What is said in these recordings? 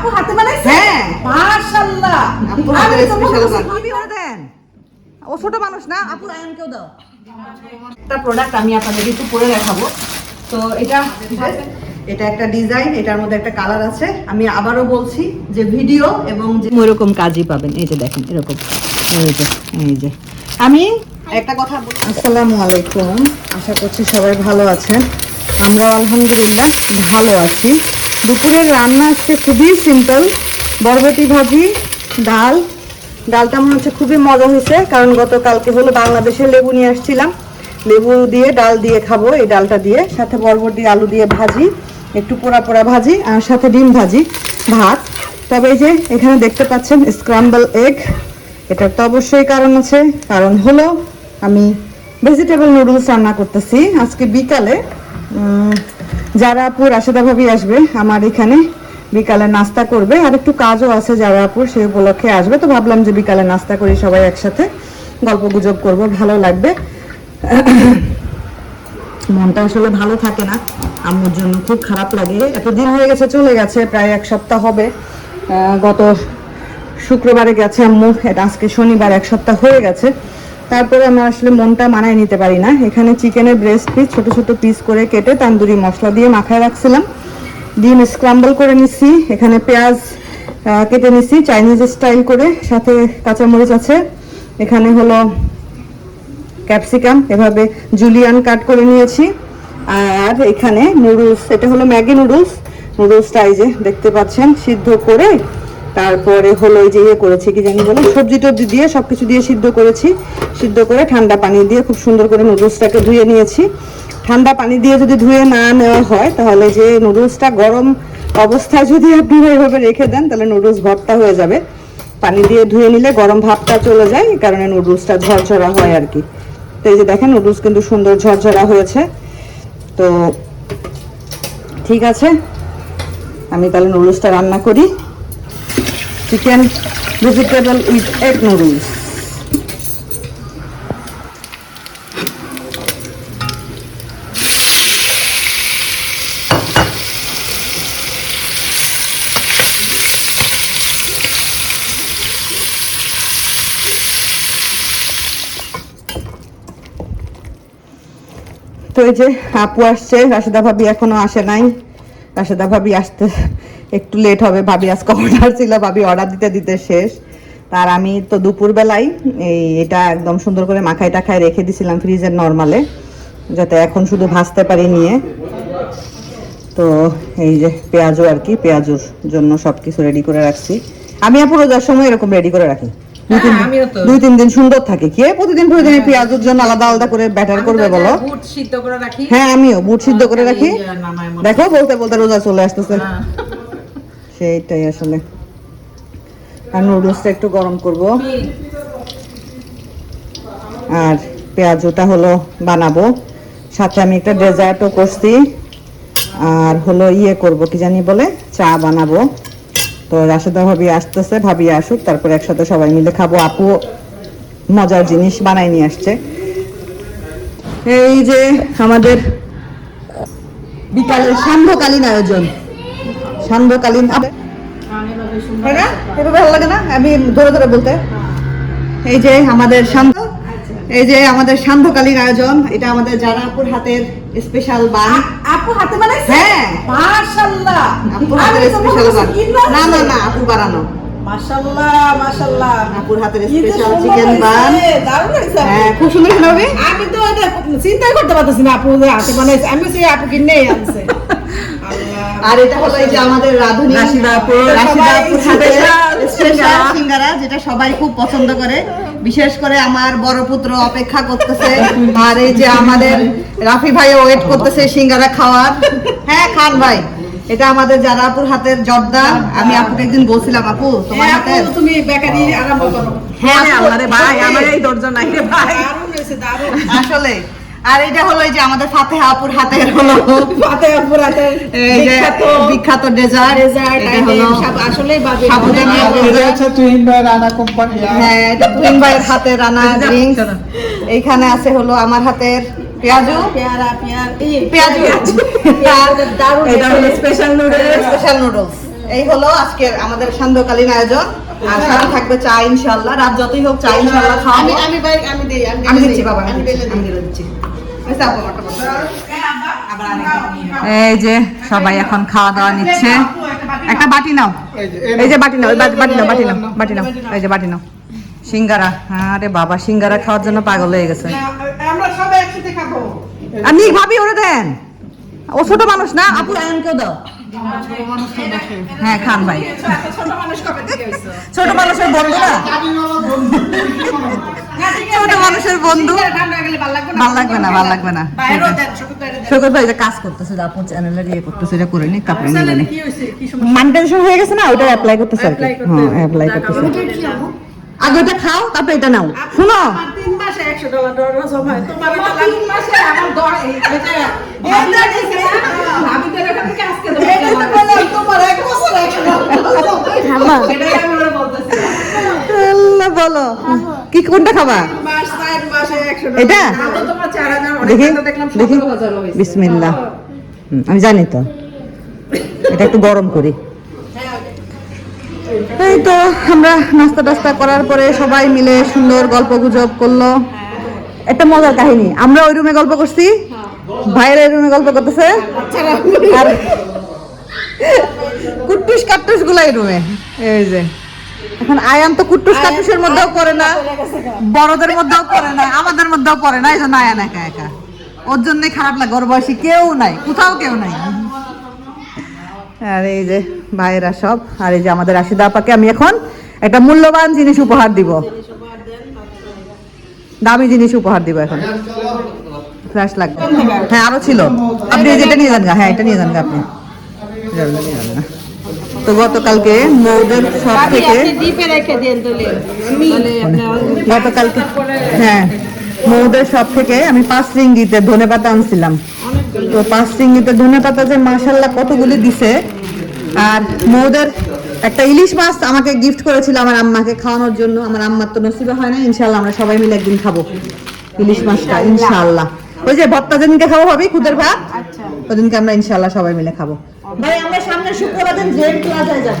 আপু হাতে বানাইছে? হ্যাঁ। মাশাআল্লাহ। আপুর আমি হাতের তো স্পেশাল ভাবি ওরে দেন। ও ছোট মানুষ না আপুর আয়নকেও দাও। একটা প্রোডাক্ট আমি আপনাদের একটু পরে দেখাবো। তো এটা এটা একটা ডিজাইন এটার মধ্যে একটা কালার আছে। আমি আবারও বলছি যে ভিডিও এবং যে ওইরকম কাজই পাবেন। এই যে দেখেন এরকম। এই যে এই যে। আমি একটা কথা বলি। আসসালামু আলাইকুম। আশা করছি সবাই ভালো আছেন। আমরা আলহামদুলিল্লাহ ভালো আছি। দুপুরের রান্না আজকে খুবই সিম্পল বরবটি ভাজি, ডাল। ডালটা মনে হচ্ছে খুবই মজা হয়েছে, কারণ গতকালকে হলো বাংলাদেশে লেবু নিয়ে আসছিলাম। লেবু দিয়ে, ডাল দিয়ে খাব এই ডালটা দিয়ে। সাথে বরবটি, আলু দিয়ে ভাজি, একটু পোড়া পোড়া ভাজি, আর সাথে ডিম ভাজি, ভাত। তবে এই যে এখানে দেখতে পাচ্ছেন স্ক্রাম্বল এগ এটার তো অবশ্যই কারণ আছে। কারণ হলো আমি ভেজিটেবল নুডলস রান্না করতেছি। আজকে বিকালে যারা আপু রাশেদা ভাবি আসবে আমার এখানে। বিকালে নাস্তা করবে। আর একটু কাজও আছে যারা আপুর সেই উপলক্ষে আসবে। তো ভাবলাম যে বিকালে নাস্তা করি সবাই একসাথে। গল্প গুজব করব, ভালো লাগবে। মনটা আসলে ভালো থাকে না। আম্মুর জন্য খুব খারাপ লাগে। এতদিন হয়ে গেছে, চলে গেছে, প্রায় এক সপ্তাহ হবে। গত শুক্রবারে গেছে আম্মু। আজকে শনিবার, এক সপ্তাহ হয়ে গেছে। তারপরে আমি আসলে মনটা মানায় নিতে পারি না। এখানে চিকেনের ব্রেস্ট পিস ছোট ছোট পিস করে কেটে তান্দুরি মশলা দিয়ে মাখায় রাখছিলাম। ডিম স্ক্রাম্বল করে নিছি। এখানে পেঁয়াজ কেটে নিছি চাইনিজ স্টাইল করে। সাথে কাঁচামরিচ আছে। এখানে হলো ক্যাপসিকাম এভাবে জুলিয়ান কাট করে নিয়েছি। আর এখানে নুডলস এটা হলো ম্যাগি নুডলস নুডলসটা এই যে দেখতে পাচ্ছেন, সিদ্ধ করে তারপরে হলো এই যে ইয়ে করেছি, কি জানি বলে, সবজি টবজি দিয়ে সবকিছু দিয়ে সিদ্ধ করেছি। সিদ্ধ করে ঠান্ডা পানি দিয়ে খুব সুন্দর করে নুডলসটাকে ধুয়ে নিয়েছি। ঠান্ডা পানি দিয়ে যদি ধুয়ে না নেওয়া হয়, তাহলে যে নুডলসটা গরম অবস্থায় যদি আপনি এইভাবে রেখে দেন, তাহলে নুডলস ভর্তা হয়ে যাবে। পানি দিয়ে ধুয়ে নিলে গরম ভাবটা চলে যায়, এই কারণে নুডলসটা ঝরঝরা হয় আর কি। তো এই যে দেখেন, নুডলস কিন্তু সুন্দর ঝরঝরা হয়েছে। তো ঠিক আছে, আমি তাহলে নুডলসটা রান্না করি। Chicken vegetable with egg noodles তো এই যে আপু আসছে, রাশেদা ভাবি এখনও আসে নাই। রাশেদা ভাবি আসতে একটু লেট হবে। ভাবি আজকে অর্ডার ছিল ভাবি অর্ডার দিতে দিতে শেষ। তার আমি তো দুপুর বেলায় এই এটা একদম সুন্দর করে মাখাই টাখায় রেখে দিছিলাম ফ্রিজের নর্মালে যাতে এখন শুধু ভাজতে পারি নিয়ে। তো এই যে পেঁয়াজও আর কি পেঁয়াজুর জন্য সবকিছু রেডি করে রাখছি। আমি আপু রোজার সময় এরকম রেডি করে রাখি। দুই তিন হ্যাঁ, তিন দিন সুন্দর থাকে। কে প্রতিদিন প্রতিদিন এই পেঁয়াজুর জন্য আলাদা আলাদা করে ব্যাটার করবে বলো? হ্যাঁ আমিও বুট সিদ্ধ করে রাখি। দেখো বলতে বলতে রোজা চলে আসতেছে। হ্যাঁ। সেইটাই আসলে। আর নুডলসটা একটু গরম করব। আর পেঁয়াজটা হলো বানাবো। সাথে আমি একটা ডেজার্টও করছি। আর হলো ইয়ে করব, কি জানি বলে, চা বানাবো। তো রাশেদা ভাবি আসতেছে, ভাবি আসুক, তারপর একসাথে সবাই মিলে খাব। আপু মজার জিনিস বানাই নিয়ে আসছে। এই যে আমাদের বিকালের সান্ধ্যকালীন আয়োজন। সান্ধ্যকালীন তাই না? এভাবে ভালো লাগে না? আমি ধরে ধরে বলতে। এই যে আমাদের শান্ত এই যে আমাদের সান্ধ্যকালীন আয়োজন এটা আমাদের হাতের স্পেশাল বান। আপু হাতে বানাইছে? হ্যাঁ। মাশাআল্লাহ। আপুর হাতের মনে স্পেশাল বান। না না না আপু বানানো। মাশাআল্লাহ মাশাআল্লাহ। আপুর হাতের স্পেশাল চিকেন বান। দারুণ আপু। হ্যাঁ খুব সুন্দর শোনাবে আমি তো এটা চিন্তাই করতে পারতেছি না আপু হাতে বানাইছে। আমি সেই আপু কিনে আনছে। আর এটা হলো এই যে আমাদের রাধুনী স্পেশাল সিঙ্গারা যেটা সবাই খুব পছন্দ করে। বিশেষ করে আমার বড় পুত্র অপেক্ষা করতেছে। আর এই যে আমাদের রাফি ভাই ওয়েট করতেছে সিঙ্গারা খাওয়ার। হ্যাঁ খান ভাই এটা আমাদের জারাপুর হাতের জর্দা। আমি আপুকে একদিন বলছিলাম আপু তোমার হ্যাঁ, হাতে তুমি বেকারি আরম্ভ করো। হ্যাঁ আমারে ভাই। আমার এই দরজা নাই রে ভাই। দারুণ হয়েছে দারুণ। আসলে আর এটা হলো এই যে আমাদের ফাতেহা আপুর হাতের হলো হাতে আপুর হাতে এই যে বিখ্যাত। বিখ্যাত ডেজার্ট। ডেজার্ট এটা হলো সাবুদানা এটা হচ্ছে তুহিন ভাই রানা কোম্পানি হ্যাঁ এটা তুহিন ভাইয়ের হাতে রানা ড্রিঙ্কস এইখানে আছে হলো আমার হাতের পেঁয়াজু। পেয়ারা পেঁয়াজু। এটা হলো স্পেশাল নুডলস স্পেশাল নুডলস এই হলো আজকের আমাদের সান্ধ্যকালীন আয়োজন। আর সাথে থাকবে চা ইনশাল্লাহ রাত যতই হোক চা ইনশাল্লাহ আমি খাওয়াবো। আমি আমি দেই আমি দিচ্ছি বাবা আমি দিচ্ছি, আচ্ছা। এই যে সবাই এখন খাওয়া দাওয়া নিচ্ছে। একটা বাটি নাও। এই যে, বাটি নাও বাটি নাও বাটি নাও বাটি নাও এই যে বাটি নাও। সিঙ্গারা হ্যাঁ আরে বাবা সিঙ্গারা খাওয়ার জন্য পাগল হয়ে গেছে। আপনি সবাই আমি ভাবি ওরে দেন। ও ছোট মানুষ না আপু আয়নকেও দাও। হ্যাঁ খান ভাই। ছোট মানুষ কবে থেকে হইছো ছোট মানুষের বন্ধু না? ছোট মানুষের বন্ধু? ভালো লাগবে না ভালো লাগবে না। সৈকত ভাই কাজ করতেছে যে চ্যানেলের ইয়ে করতেছে এটা করে নি কাপড় নিয়ে নি কি হইছে কি সমস্যা? মানিটাইজেশন হয়ে গেছে না? ওটা অ্যাপ্লাই করতেছে আর কি। হ্যাঁ অ্যাপ্লাই করতেছে? আগে ওটা খাও তারপর এটা নাও। শুনো? মাসে 100 ডলার ডলার জমা তোমার তিন মাসে আমার দশ এই এই যে ভাবি দেখেছে না? ভাবি তো এরকম কাজ করে দেবে। এই তো বললাম, তোমার এক বছর 100 ডলার জমা। সেটাই আমি ওরা বলতেছি। আল্লাহ বলো। কি কোনটা খাবা? তিন মাস, চার মাসে 100 ডলার। এটা? না তো তোমার 4000, অনেক দেখি দেখলাম দেখি। 17,000 বিসমিল্লাহ। হুম, আমি জানি তো। এটা একটু গরম করি। এই তো আমরা নাস্তা টাস্তা করার পরে সবাই মিলে সুন্দর গল্প গুজব করল। একটা মজার কাহিনী। আমরা ওই রুমে গল্প করছি। ভাইয়ের রুমে গল্প করতেছে। আর কুট্টুস কাট্টুস গুলাই রুমে। এই যে। এখন আয়ান তো কুট্টুস কাট্টুসের মধ্যেও পড়ে না। বড়দের মধ্যেও পড়ে না। আমাদের মধ্যেও পড়ে না। এই জন্য আয়ান একা একা। ওর জন্যই খারাপ লাগে। ওর বয়সী কেউ নাই। কোথাও কেউ নাই। আর এই যে ভাইয়েরা সব আর এই যে আমাদের রাশিদা আপাকে আমি এখন একটা মূল্যবান জিনিস উপহার দিব। দামি জিনিস উপহার দিব এখন। ফ্ল্যাশ লাগবে। হ্যাঁ আরও ছিল। আপনি এই যে এটা নিয়ে যান হ্যাঁ এটা নিয়ে যান আপনি। তো গতকালকে মৌদের সব থেকে গতকালকে হ্যাঁ মৌদের সব থেকে আমি পাঁচ রিঙ্গিতে ধনে পাতা আনছিলাম। তো পাঁচ রিঙ্গিতে ধনে পাতা যে মাসাল্লাহ কতগুলি দিছে। আর মৌদের একটা ইলিশ মাছ আমাকে গিফট করেছিল আমার আম্মাকে খাওয়ানোর জন্য। আমার আম্মার তো নসিবে হয় না ইনশাল্লাহ আমরা সবাই মিলে একদিন খাব ইলিশ মাছটা ইনশাল্লাহ ওই যে ভর্তা যেদিনকে খাব ভাবি খুদের ভাত আচ্ছা। ওদিনকে আমরা ইনশাল্লাহ সবাই মিলে খাব। ভাই আমরা সামনে শুক্রবার দিন প্লাজায় যাব।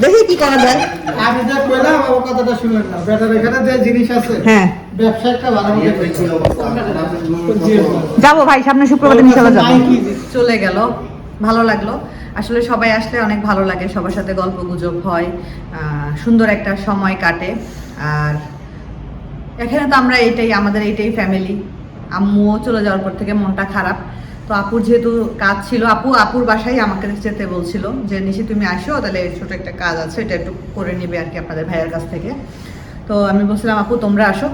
দেখি কি করা যায়। আমি যে কইলাম ও কথাটা শুনলেন না। বেটার এখানে যে জিনিস আছে হ্যাঁ। ব্যবসা একটা ভালো যাব ভাই সামনে শুক্রবার দিন ইনশাল্লাহ যাব। নাই কি যে- চলে গেল ভালো লাগল। আসলে সবাই আসলে অনেক ভালো লাগে সবার সাথে গল্প গুজব হয় আহ, সুন্দর একটা সময় কাটে। আর এখানে তো আমরা এইটাই আমাদের এইটাই ফ্যামিলি আম্মুও চলে যাওয়ার পর থেকে মনটা খারাপ। তো আপুর যেহেতু কাজ ছিল, আপু, আপুর বাসায় আমাকে যেতে বলছিল যে, নিশি, তুমি আসো, তাহলে ছোট একটা কাজ আছে, এটা একটু করে নিবে আর কি আপনাদের ভাইয়ের কাছ থেকে। তো আমি বলছিলাম, আপু, তোমরা আসো।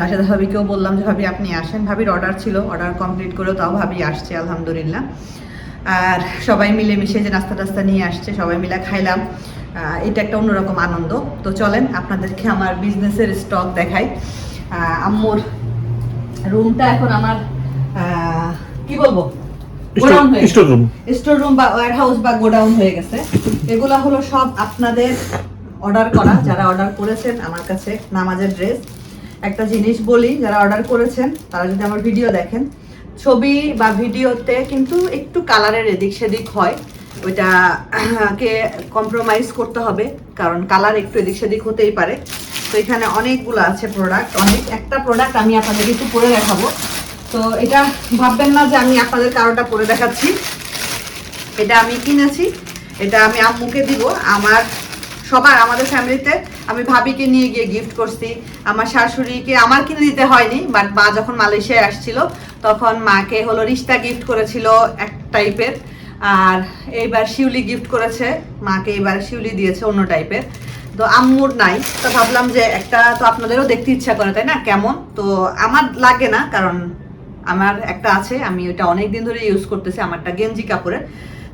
রাশেদা ভাবিকেও বললাম যে, ভাবি, আপনি আসেন। ভাবির অর্ডার ছিল অর্ডার কমপ্লিট করেও তাও ভাবি আসছে, আলহামদুলিল্লাহ। আর সবাই মিলে মিশে যে নাস্তা টাস্তা নিয়ে আসছে, সবাই মিলে খাইলাম। এটা একটা অন্যরকম আনন্দ। তো চলেন, আপনাদেরকে আমার বিজনেসের স্টক দেখাই। আম্মুর রুমটা এখন আমার কি বলব? গোডাউন হয়ে গেছে। স্টোর রুম স্টোর রুম বা ওয়্যার হাউস বা গোডাউন হয়ে গেছে। এগুলা হলো সব আপনাদের অর্ডার করা। যারা অর্ডার করেছেন আমার কাছে নামাজের ড্রেস একটা জিনিস বলি যারা অর্ডার করেছেন তারা যদি আমার ভিডিও দেখেন ছবি বা ভিডিওতে কিন্তু একটু কালারের এদিক সেদিক হয়। ওইটা কে কম্প্রোমাইজ করতে হবে কারণ কালার একটু এদিক সেদিক হতেই পারে। তো এখানে অনেকগুলো আছে প্রোডাক্ট অনেক একটা প্রোডাক্ট আমি আপনাদেরকে একটু পরে দেখাবো। তো এটা ভাববেন না যে আমি আপনাদের কারোটা পরে দেখাচ্ছি। এটা আমি কিনেছি, এটা আমি আম্মুকে দিব। আমার সবার, আমাদের ফ্যামিলিতে আমি ভাবিকে নিয়ে গিয়ে গিফট করছি। আমার শাশুড়িকে আমার কিনে দিতে হয়নি বাট মা যখন মালয়েশিয়ায় আসছিল, তখন মাকে হলো রিস্তা গিফট করেছিল এক টাইপের আর এইবার শিউলি গিফট করেছে, মাকে এবার শিউলি দিয়েছে অন্য টাইপের তো আম্মুর নাই, তো ভাবলাম যে একটা তো আপনাদেরও দেখতে ইচ্ছা করে, তাই না? কেমন? তো আমার লাগে না, কারণ আমার একটা আছে, আমি ওটা অনেক দিন ধরে ইউজ করতেছি, আমারটা গেঞ্জি কাপড়ের।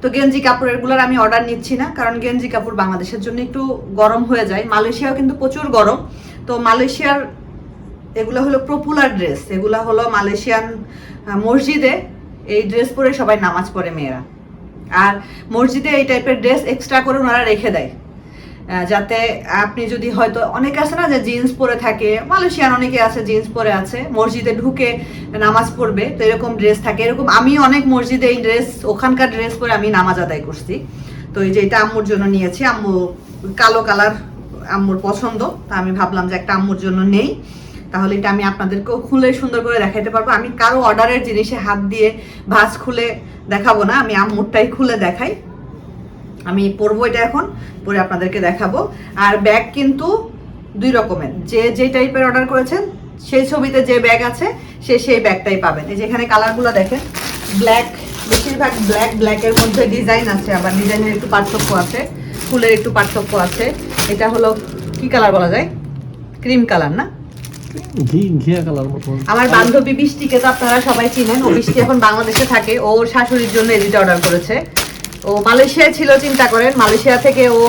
তো গেঞ্জি কাপড়েরগুলোর আমি অর্ডার নিচ্ছি না, কারণ গেঞ্জি কাপড় বাংলাদেশের জন্য একটু গরম হয়ে যায়। মালয়েশিয়াও কিন্তু প্রচুর গরম। তো মালয়েশিয়ার এগুলো হলো পপুলার ড্রেস এগুলো হলো মালয়েশিয়ান মসজিদে এই ড্রেস পরে সবাই নামাজ পড়ে মেয়েরা। আর মসজিদে এই টাইপের ড্রেস এক্সট্রা করে ওনারা রেখে দেয়। যাতে আপনি যদি হয়তো অনেকে আছে না যে জিন্স পরে থাকে, মালয়েশিয়ান অনেকে আছে জিন্স পরে আছে, মসজিদে ঢুকে নামাজ পড়বে, তো এরকম ড্রেস থাকে। এরকম আমি অনেক মসজিদে এই ড্রেস ওখানকার ড্রেস পরে আমি নামাজ আদায় করছি। তো এই যে এটা আম্মুর জন্য নিয়েছি। আম্মু কালো কালার আম্মুর পছন্দ, তা আমি ভাবলাম যে একটা আম্মুর জন্য নেই। তাহলে এটা আমি আপনাদেরকেও খুলে সুন্দর করে দেখাতে পারব। আমি কারও অর্ডারের জিনিসে হাত দিয়ে ভাঁজ খুলে দেখাবো না, আমি আম্মুরটাই খুলে দেখাই। আমি পরবো এটা এখন পরে আপনাদেরকে দেখাবো। আর ব্যাগ কিন্তু দুই রকমের। যে যে টাইপের অর্ডার করেছেন সেই ছবিতে যে ব্যাগ আছে সে সেই ব্যাগটাই পাবেন। এই যে এখানে কালারগুলো দেখেন ব্ল্যাক বেশিরভাগ ব্ল্যাক ব্ল্যাকের মধ্যে ডিজাইন আছে আবার ডিজাইনের একটু পার্থক্য আছে ফুলের একটু পার্থক্য আছে। এটা হলো কি কালার বলা যায়? ক্রিম কালার না? আমার বান্ধবী বৃষ্টিকে তো আপনারা সবাই চিনেন। ও বৃষ্টি এখন বাংলাদেশে থাকে। ও ওর শাশুড়ির জন্য এডিট অর্ডার করেছে। ও মালয়েশিয়ায় ছিল, চিন্তা করেন। মালয়েশিয়া থেকে ও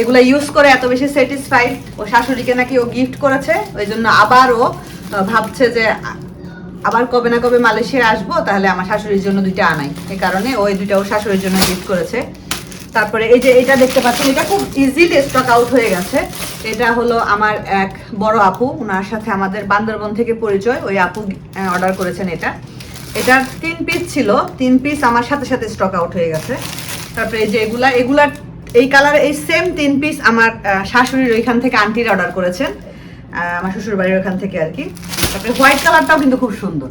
এগুলা ইউজ করে এত বেশি স্যাটিসফাইড ও শাশুড়িকে নাকি ও গিফট করেছে, ওই জন্য আবার ও ভাবছে যে আবার কবে না কবে মালয়েশিয়া আসব, তাহলে আমার শাশুড়ির জন্য দুইটা আনাই। এই কারণে ও এই দুইটা ও শাশুড়ির জন্য গিফট করেছে। তারপরে এই যে এটা দেখতে পাচ্ছেন, এটা খুব ইজিলি স্টক আউট হয়ে গেছে। এটা হলো আমার এক বড় আপু ওনার সাথে আমাদের বান্দরবন থেকে পরিচয়। ওই আপু অর্ডার করেছেন এটা। এটার তিন পিস ছিল তিন পিস আমার সাথে সাথে স্টক আউট হয়ে গেছে। তারপরে এই যে এগুলা এগুলা এই কালারে এই সেম তিন পিস আমার শাশুড়ির ওইখান থেকে আন্টির অর্ডার করেছেন আমার শ্বশুর বাড়ির ওখান থেকে আর কি। তারপরে হোয়াইট কালারটাও কিন্তু খুব সুন্দর।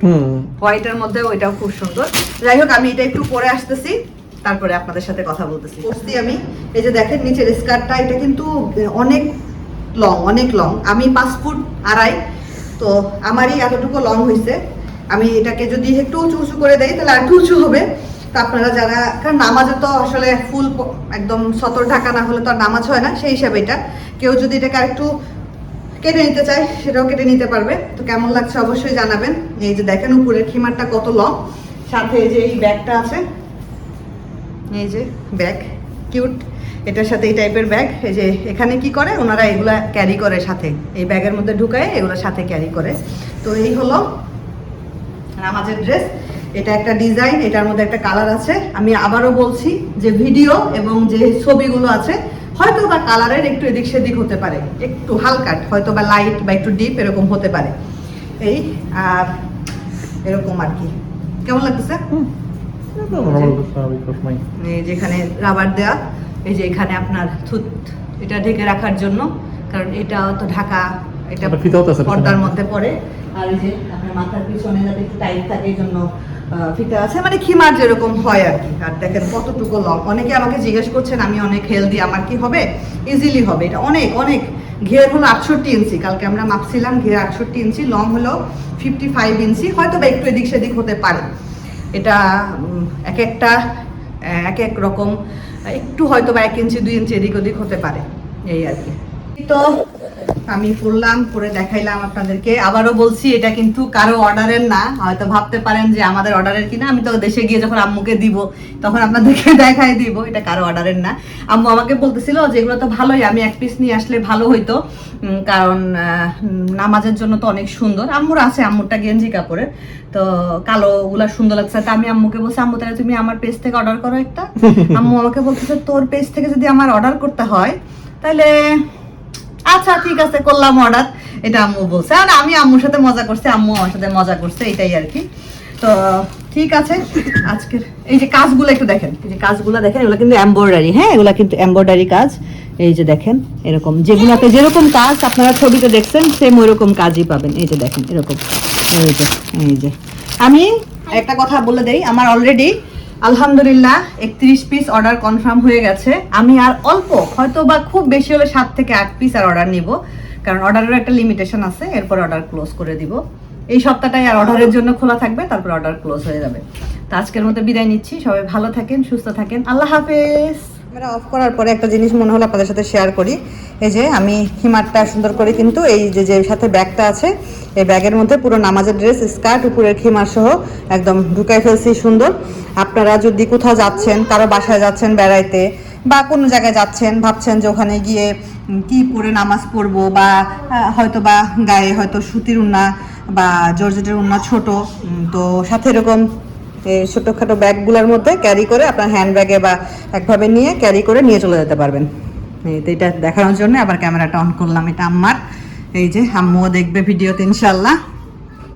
হোয়াইটের মধ্যে ওইটাও খুব সুন্দর। যাই হোক আমি এটা একটু পরে আসতেছি তারপরে আপনাদের সাথে কথা বলতেছি। করছি আমি এই যে দেখেন নিচের স্কার্টটা এটা কিন্তু অনেক লং অনেক লং আমি পাঁচ ফুট আড়াই তো আমারই এতটুকু লং হয়েছে আমি এটাকে যদি একটু উঁচু উঁচু করে দেই, তাহলে একটু উঁচু হবে। তো আপনারা যারা, কারণ নামাজে তো আসলে ফুল একদম সতর ঢাকা না হলে তো আর নামাজ হয় না, সেই হিসাবে এটা। কেউ যদি এটাকে আরেকটু কেটে নিতে চাই সেটাও কেটে নিতে পারবে। তো কেমন লাগছে অবশ্যই জানাবেন। এই যে দেখেন উপরের খিমারটা কত লং সাথে যে এই ব্যাগটা আছে। এই যে ব্যাগ, কিউট। এটার সাথে এই টাইপের ব্যাগ। এই যে এখানে কি করে? ওনারা এগুলা ক্যারি করে সাথে। এই ব্যাগের মধ্যে ঢুকায়, এগুলো সাথে ক্যারি করে। তো এই হলো নামাজের ড্রেস এটা একটা ডিজাইন এটার মধ্যে একটা কালার আছে। আমি আবারও বলছি যে ভিডিও এবং যে ছবিগুলো আছে হয়তো বা কালারের একটু এদিক সেদিক হতে পারে। একটু হালকা হয়তো বা লাইট বা একটু ডিপ এরকম হতে পারে। এই আর এরকম আর কি। কেমন লাগতেছে? যেখানে রাবার দেওয়া এই যে এখানে আপনার থুত এটা ঢেকে রাখার জন্য কারণ এটা তো ঢাকা এটা। পর্দার মধ্যে পড়ে। আর এই যে আপনার মাথার পিছনে যাতে একটু টাইট থাকে এই জন্য ফিতা আছে। মানে খিমার যেরকম হয় আর কি। আর দেখেন কতটুকু লং অনেকে আমাকে জিজ্ঞেস করছেন আমি অনেক হেলদি আমার কি হবে? ইজিলি হবে। এটা অনেক অনেক। ঘের হলো আটষট্টি ইঞ্চি কালকে আমরা মাপছিলাম ঘের আটষট্টি ইঞ্চি লং হলো ফিফটি ফাইভ ইঞ্চি হয়তো বা একটু এদিক সেদিক হতে পারে। এটা এক একটা এক এক রকম। একটু হয়তো বা এক ইঞ্চি দুই ইঞ্চি এদিক ওদিক হতে পারে। এই আর কি। তো আমি করলাম করে দেখাইলাম আপনাদেরকে। আবারও বলছি এটা কিন্তু কারও অর্ডারের না। হয়তো ভাবতে পারেন যে আমাদের অর্ডারের কিনা। আমি তো দেশে গিয়ে যখন আম্মুকে দিব তখন আপনাদেরকে দেখাই দিব এটা কারও অর্ডারের না। আম্মু আমাকে বলতেছিল যে এগুলো তো ভালোই আমি এক পিস নিয়ে আসলে ভালো হইতো। কারণ নামাজের জন্য তো অনেক সুন্দর। আম্মুর আছে আম্মুরটা গেঞ্জি কাপড়ের। তো কালো গুলা সুন্দর লাগছে। তা আমি আম্মুকে বলছি আম্মু তাহলে তুমি আমার পেজ থেকে অর্ডার করো একটা। আম্মু আমাকে বলতেছে তোর পেজ থেকে যদি আমার অর্ডার করতে হয় তাহলে আচ্ছা ঠিক আছে, করলাম অর্ডার এটা আম্মু বলছে। আর আমি আম্মুর সাথে মজা করছি, আম্মু আমার সাথে মজা করছে, এটাই আর কি। তো, ঠিক আছে, আজকের এই যে কাজগুলো একটু দেখেন। এই যে কাজগুলো দেখেন, এগুলো কিন্তু এমব্রয়ডারি হ্যাঁ? এগুলো কিন্তু এমব্রয়ডারি কাজ। এই যে দেখেন, এরকম। যেগুলোতে যেরকম কাজ আপনারা ছবিতে দেখছেন সেম ওইরকম কাজই পাবেন। এই যে দেখেন, এরকম। এই যে এই যে। আমি একটা কথা বলে দেই, আমার অলরেডি আলহামদুলিল্লাহ, একত্রিশ পিস অর্ডার কনফার্ম হয়ে গেছে। আমি আর অল্প হয়তো বা খুব বেশি হলে সাত থেকে আট পিস আর অর্ডার নিব। কারণ অর্ডারের একটা লিমিটেশন আছে, এরপর অর্ডার ক্লোজ করে দিব। এই সপ্তাহটাই আর অর্ডারের জন্য খোলা থাকবে, তারপর অর্ডার ক্লোজ হয়ে যাবে। তো আজকের মতো বিদায় নিচ্ছি। সবাই ভালো থাকেন, সুস্থ থাকেন। আল্লাহ হাফেজ! ক্যামেরা অফ করার পরে একটা জিনিস মনে হলো আপনাদের সাথে শেয়ার করি। এই যে আমি হিমারটা সুন্দর করে কিন্তু এই যে যে সাথে ব্যাগটা আছে, এই ব্যাগের মধ্যে পুরো নামাজের ড্রেস স্কার্ট উপরের খিমার সহ একদম ঢুকাই ফেলছি সুন্দর। আপনারা যদি কোথাও যাচ্ছেন, কারও বাসায় যাচ্ছেন বেড়াইতে বা কোনো জায়গায় যাচ্ছেন, ভাবছেন যে ওখানে গিয়ে কি পরে নামাজ পড়ব বা হয়তো বা গায়ে হয়তো সুতির উন্না বা জর্জেটের উন্না ছোট তো সাথে এরকম ছোটোখাটো ব্যাগগুলোর মধ্যে ক্যারি করে আপনার হ্যান্ড ব্যাগে বা একভাবে নিয়ে ক্যারি করে নিয়ে চলে যেতে পারবেন। এই তো এটা দেখানোর জন্য আবার ক্যামেরাটা অন করলাম, এটা আম্মার এই যে আম্মুও দেখবে ভিডিওতে ইনশাল্লাহ